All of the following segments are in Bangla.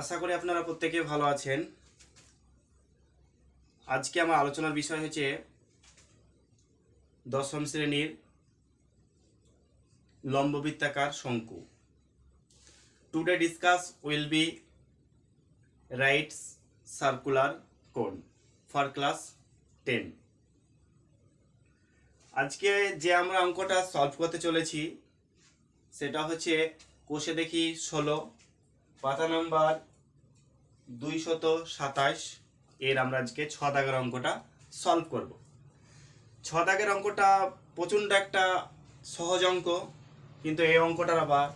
আশা করি আপনারা প্রত্যেকে ভালো আছেন। আজকে আমার আলোচনার বিষয় হচ্ছে দশম শ্রেণির লম্ববৃত্তাকার শঙ্কু। Today discuss will be rights circular cone for class ten আজকে যে আমরা অঙ্কটা সলভ করতে চলেছি, সেটা হচ্ছে কোষে দেখি ষোলো, পাতা নাম্বার দুইশত সাতাশ। এর আমরা আজকে ছ দাগের অঙ্কটা সলভ করব। ছ দাগের অঙ্কটা প্রচণ্ড একটা সহজ অঙ্ক, কিন্তু এই অঙ্কটার আবার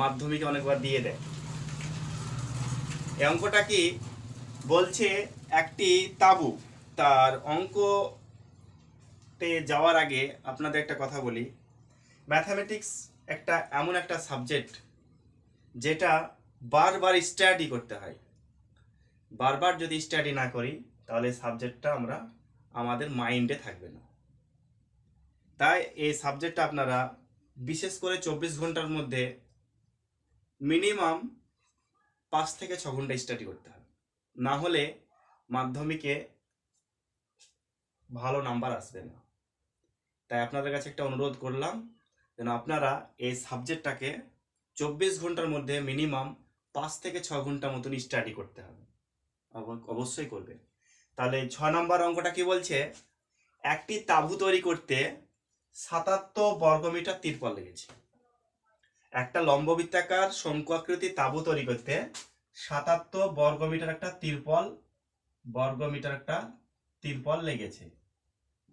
মাধ্যমিকে অনেকবার দিয়ে দেয়। এই অঙ্কটা কি? বলছে একটি তাবু, তার অঙ্কতে যাওয়ার আগে আপনাদের একটা কথা বলি। ম্যাথামেটিক্স একটা এমন একটা সাবজেক্ট, যেটা বারবার স্টাডি করতে হয়। বারবার যদি স্টাডি না করি, তাহলে সাবজেক্টটা আমরা আমাদের মাইন্ডে থাকবে না। তাই এই সাবজেক্টটা আপনারা বিশেষ করে চব্বিশ ঘণ্টার মধ্যে মিনিমাম পাঁচ থেকে ছ ঘণ্টা স্টাডি করতে হবে। না হলে মাধ্যমিকে ভালো নাম্বার আসবে না। তাই আপনাদের কাছে একটা অনুরোধ করলাম, যেন আপনারা এই সাবজেক্টটাকে চব্বিশ ঘণ্টার মধ্যে মিনিমাম পাঁচ থেকে ছ ঘণ্টা মতন স্টাডি করতে হবে। অবশ্যই করবে। তাহলে ছ নম্বর অঙ্কটা কি বলছে? একটি তাঁবু তৈরি করতে সাতাত্তর বর্গমিটার তিরপল লেগেছে। একটা লম্ববৃত্তাকার শঙ্কু আকৃতি তাঁবু তৈরি করতে সাতাত্তর বর্গমিটার একটা তিরপল বর্গমিটার একটা তিরপল লেগেছে।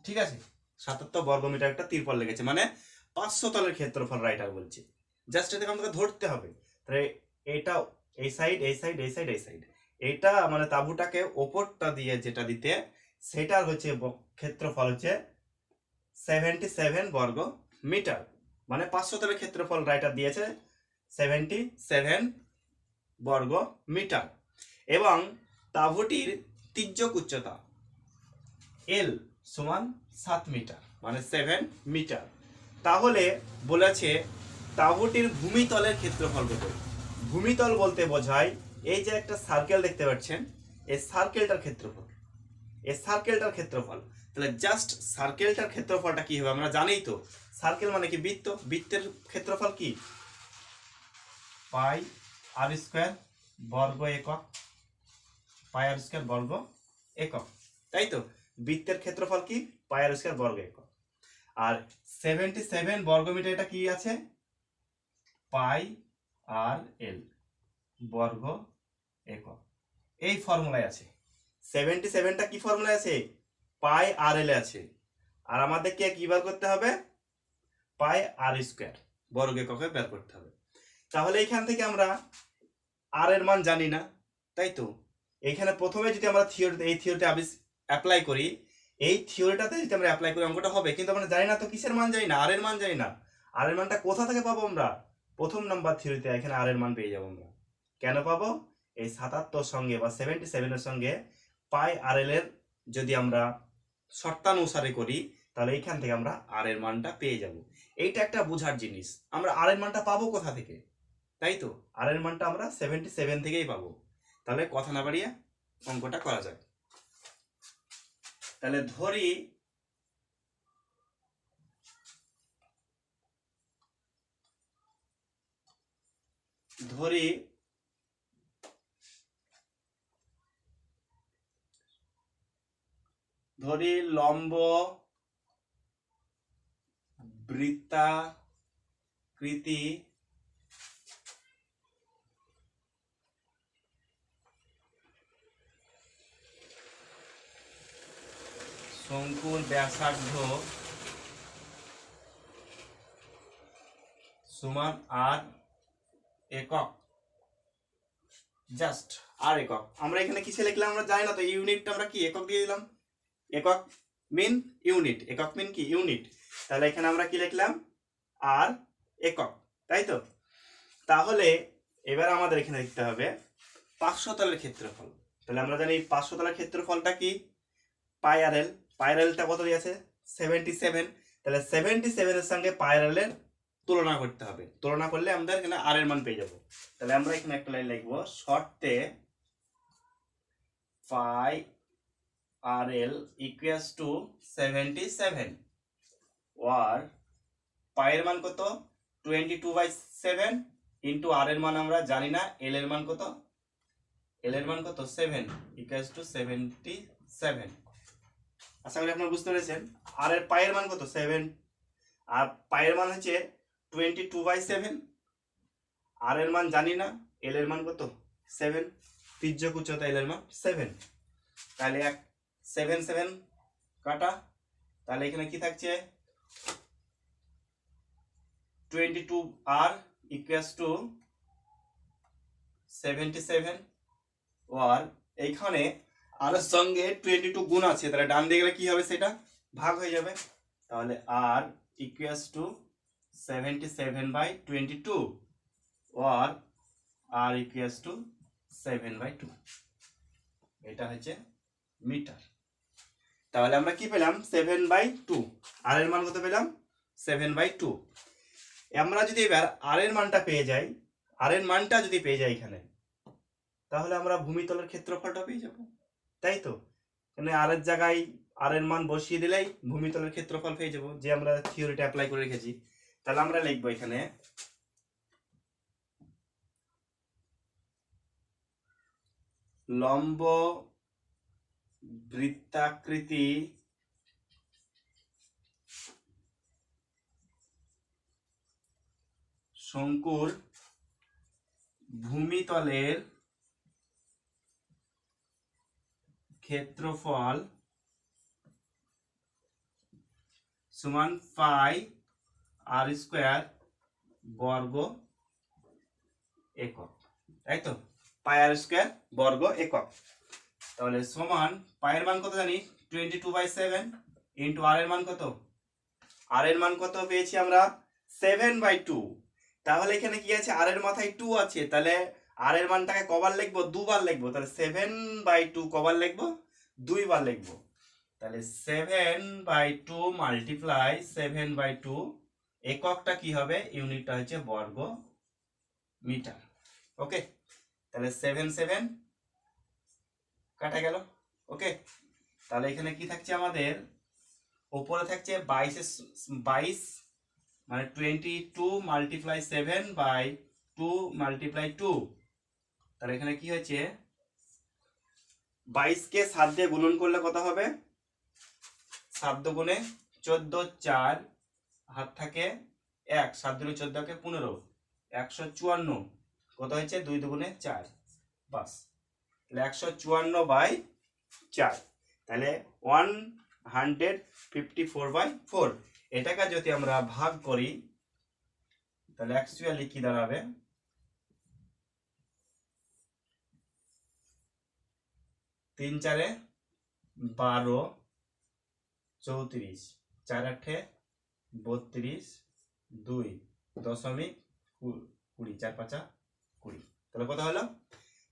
ঠিক আছে? সাতাত্তর বর্গমিটার একটা তিরপল লেগেছে। মানে পাঁচশো তলের ক্ষেত্রফল রাইটার বলছে। জাস্ট এটাকে আমাকে ধরতে হবে। তাহলে এইটা এই সাইড এই সাইড এই সাইড এই সাইড এইটা মানে তাঁবুটাকে ওপরটা দিয়ে যেটা দিতে, সেটার হচ্ছে ক্ষেত্রফল হচ্ছে সেভেন্টি সেভেন বর্গ মিটার। মানে পাঁচশো তলের ক্ষেত্রফল রাইটার দিয়েছে সেভেন্টি সেভেন বর্গ মিটার। এবং তাঁবুটির তির্যক উচ্চতা এল সমান সাত মিটার মানে সেভেন মিটার। তাহলে বলেছে তাঁবুটির ভূমিতলের ক্ষেত্রফল কত? ভূমিতল বলতে বোঝায় এই যে একটা সার্কেল দেখতে পাচ্ছেন, এই সার্কেলটার ক্ষেত্রফল। এই সার্কেলটার ক্ষেত্রফল। তাহলে জাস্ট সার্কেলটার ক্ষেত্রফলটা কি হবে? আমরা জানি তো। সার্কেল মানে কি বৃত্ত? বৃত্তের ক্ষেত্রফল কি? পাই আর স্কোয়ার বর্গ একক, পাই আর স্কোয়ার বর্গ একক। তাই তো? বৃত্তের ক্ষেত্রফল কি? পাই আর স্কোয়ার বর্গ একক। আর সেভেন্টি সেভেন বর্গমিটার এটা কি আছে? পাই আর এল বর্গ একক এই ফর্মুলায় আছে। সেভেন্টি সেভেনটা কি ফর্মুলায় আছে? পাই আর এল আছে। আর আমাদেরকে কি বার করতে হবে? পাই আর স্কোয়ার বর্গ এককে বের করতে হবে। তাহলে এইখান থেকে আমরা আর এর মান জানি না, তাই তো? এইখানে প্রথমে যদি আমরা থিওরিতে এই থিওরিতে অ্যাপ্লাই করি, এই থিওরিটাতে যদি আমরা অ্যাপ্লাই করি, অঙ্কটা হবে। কিন্তু আমরা জানি না তো কিসের মান জানি না? আর এর মান জানি না। আর এর মানটা কোথা থেকে পাবো আমরা? প্রথম নাম্বার থিওরিতে এখানে আর এর মান পেয়ে যাব আমরা। কেন পাবো? এই সাতাত্তর সঙ্গে বা সেভেন্টি সেভেনের সঙ্গে পাই আর এল এর যদি আমরা শর্তানুসারে করি, তাহলে এইখান থেকে আমরা আর এর মানটা পেয়ে যাব। এইটা একটা বোঝার জিনিস। আমরা আর এর মানটা পাবো কোথা থেকে? তাই তো? আর এর মানটা আমরা সেভেন্টি সেভেন থেকেই পাবো। তাহলে কথা না বাড়িয়ে অঙ্কটা করা যায় তাহলে ধরি ধরি ধরি লম্ব বৃত্তাকৃতি শঙ্কুর ব্যাসার্ধ সমান আর একক। জাস্ট আর একক। আমরা এখানে কিসে লিখলাম আমরা জানি না, তো ইউনিটটা আমরা কি, একক দিয়ে দিলাম? একক মিন ইউনিট একক মিন কি? ইউনিট তাহলে এখানে আমরা কি লিখলাম? আর একক, তাই তো? তাহলে এবার আমাদের এখানে লিখতে হবে পাঁচশো তলের ক্ষেত্রফল। তাহলে আমরা জানি পাঁচশো তলের ক্ষেত্রফলটা কি? পাই আর এল কত দিয়েছে? সেভেন্টি সেভেন তাহলে সেভেন্টি সেভেনের সঙ্গে এলের তুলনা করতে হবে। তুলনা করলে আমাদের এখানে আর এর মান পেয়ে যাব। তাহলে আমরা এখানে একটা লাইন লিখব, শর্তে pi R L equals to seventy seven war পায়ের মান কত? Twenty two by seven into R এর মান আমরা জানি না। এল এর মান কত? এল এর মান কত? Seven equals to seventy seven আশা করি আপনারা বুঝতে পেরেছেন। আর এর পায়ের মান কত? সেভেন আর পায়ের মান হচ্ছে twenty two by seven R এর মান জানি না। এল এর মান কত? সেভেন তির্যক উচ্চতা এল এর মান সেভেন তাহলে এক সেভেন সেভেন কাটা। তাহলে এখানে কি থাকছে? Twenty two R equals to seventy seven আর এইখানে আর সঙ্গে টোয়েন্টি টু গুণ আছে, তাহলে ডান দিকে গেলে কি হবে সেটা? ভাগ হয়ে যাবে। তাহলে R equals to seventy seven by twenty two R R equals to seven by two এটা হচ্ছে মিটার। তাহলে আমরা কি পেলাম? সেভেন বাই টু আর এর মান কত পেলাম? সেভেন বাই টু আমরা যদি এবার আর এর মানটা পেয়ে যাই আর এর মানটা যদি পেয়ে যাই এখানে, তাহলে আমরা ভূমিতলের ক্ষেত্রফলটা পেয়ে যাব। তাই তো? মানে আর এর জায়গায় আর এর মান বসিয়ে দিলেই ভূমিতলের ক্ষেত্রফল পেয়ে যাব, যে আমরা থিওরিটা অ্যাপ্লাই করে রেখেছি। তাহলে আমরা লিখব এখানে, লম্ব বৃত্তাকৃতি শঙ্কুর ভূমিতলের ক্ষেত্রফল সমান পাই আর স্কোয়ার বর্গ একক, তাই তো? পাই আর স্কোয়ার বর্গ একক। তাহলে সমান পায়ের মান কত জানি? Twenty two by seven into R এর মান কত? আর এর মান কত পেয়েছি আমরা? সেভেন বাই টু তাহলে এখানে কি আছে? আর এর মাথায় টু আছে। তাহলে আর এর মানটাকে কবার লিখব? দুবার লিখব। তাহলে সেভেন বাই টু কবার লিখব? দুইবার লিখব। তাহলে seven by two multiply seven by two এককটা কি হবে? ইউনিটটা হচ্ছে বর্গ মিটার ওকে তাহলে সেভেন সেভেন কাটা গেল। ওকে তাহলে এখানে কি থাকছে আমাদের? ওপরে থাকছে বাইশে বাইশ মানে twenty two multiply seven by two multiply two তাহলে এখানে কি হয়েছে? বাইশকে সাত দিয়ে গুণন করলে কত হবে? সাত গুণে চোদ্দ, চার, হাত থাকে এক। সাত দুগুণে চোদ্দকে পনেরো, একশো চুয়ান্ন। কত হয়েছে? দুই দুগুণে চার। বাস। একশো চুয়ান্ন বাই চার। তাহলে one hundred fifty four by four এটাকে যদি আমরা ভাগ করি, তাহলে অ্যাকচুয়ালি কি দাঁড়াবে? তিন চারে বারো চৌত্রিশ, চার আটে বত্রিশ, দুই দশমিক কুড়ি, চার পাঁচা কুড়ি। তাহলে কত হলো?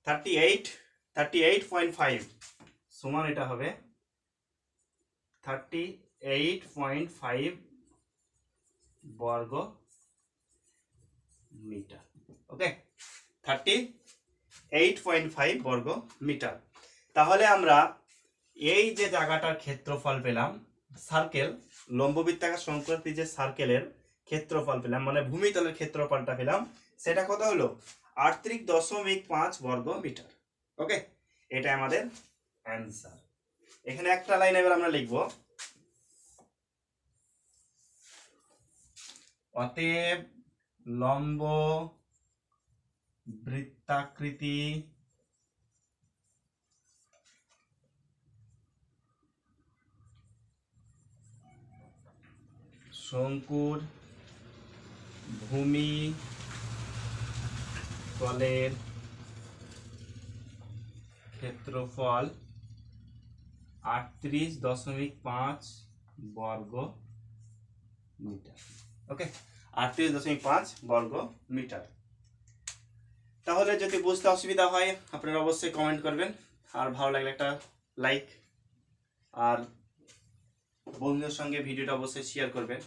Thirty eight thirty eight point five সমান এটা হবে থার্টি এইট পয়েন্ট ফাইভ বর্গ metre okay thirty eight point five বর্গ মিটার। তাহলে আমরা এই যে জায়গাটার ক্ষেত্রফল পেলাম সার্কেল লম্ববৃত্তাকার সংক্রান্তি যে সার্কেলের ক্ষেত্রফল পেলাম মানে ভূমিতলের ক্ষেত্রফলটা পেলাম, সেটা কত হলো? আটত্রিশ দশমিক পাঁচ বর্গ মিটার। ওকে এটা আমাদের অ্যান্সার এখানে একটা লাইন এবার আমরা লিখব। অতএব লম্ব বৃত্তাকৃতি শঙ্কুর ভূমি তলের ক্ষেত্রফল আটত্রিশ দশমিক পাঁচ বর্গ মিটার। ওকে আটত্রিশ দশমিক পাঁচ বর্গ মিটার। তাহলে যদি বুঝতে অসুবিধা হয়, আপনারা অবশ্যই কমেন্ট করবেন। আর ভালো লাগলে একটা লাইক আর বন্ধুদের সঙ্গে ভিডিওটা অবশ্যই শেয়ার করবেন।